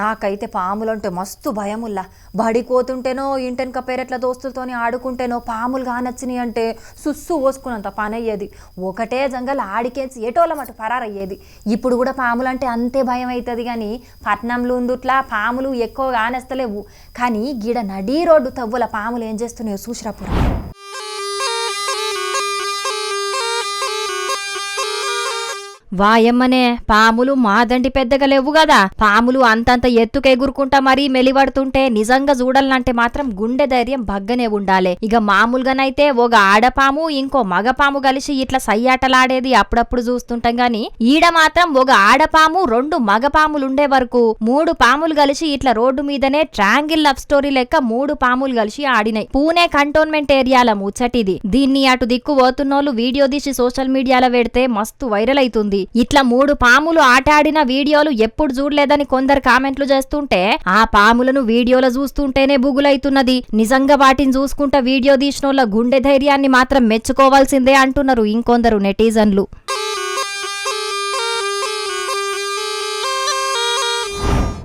నాకైతే పాములంటే మస్తు భయముల్లా. బడికోతుంటేనో ఇంటెనక పేరెట్ల దోస్తులతోని ఆడుకుంటేనో పాములు కానొచ్చినాయి అంటే సుస్సు పోసుకున్నంత పని అయ్యేది ఒకటే జంగల్ ఆడికేసి ఏటోళ్ళమట పరారయ్యేది. ఇప్పుడు కూడా పాములంటే అంతే భయం అవుతుంది కానీ పట్నంలో ఉందుట్లా పాములు ఎక్కువ కానేస్తలేవు కానీ గిడ నడీ రోడ్డు తవ్వుల పాములు ఏం చేస్తున్నాయో చూసిరాపురా వాయమ్మనే పాములు మాదండి పెద్దగా లేవు గదా. పాములు అంతంత ఎత్తుకు ఎగురుకుంటా మరీ మెలివడుతుంటే నిజంగా చూడాలంటే మాత్రం గుండె ధైర్యం బగ్గనే ఉండాలి. ఇక మామూలుగానైతే ఒక ఆడపాము ఇంకో మగపాము కలిసి ఇట్లా సయ్యాటలాడేది అప్పుడప్పుడు చూస్తుంటాం గాని ఈడ మాత్రం ఒక ఆడపాము రెండు మగపాములు ఉండే వరకు మూడు పాములు కలిసి ఇట్లా రోడ్డు మీదనే ట్రాంగిల్ లవ్ స్టోరీ లెక్క మూడు పాములు కలిసి ఆడినాయి. పూణే కంటోన్మెంట్ ఏరియాల ముచ్చటిది. దీన్ని అటు దిక్కు పోతున్నోళ్ళు వీడియో తీసి సోషల్ మీడియాలో పెడితే మస్తు వైరల్ అవుతుంది ఇట్లా మూడు పాములు ఆటాడిన వీడియోలు ఎప్పుడు చూడలేదని కొందరు కామెంట్లు చేస్తుంటే ఆ పాములను వీడియోలో చూస్తుంటేనే బుగులైతున్నది. నిజంగా వాటిని చూసుకుంటా వీడియో తీసిన గుండె ధైర్యాన్ని మాత్రం మెచ్చుకోవాల్సిందే అంటున్నారు ఇంకొందరు నెటిజన్లు.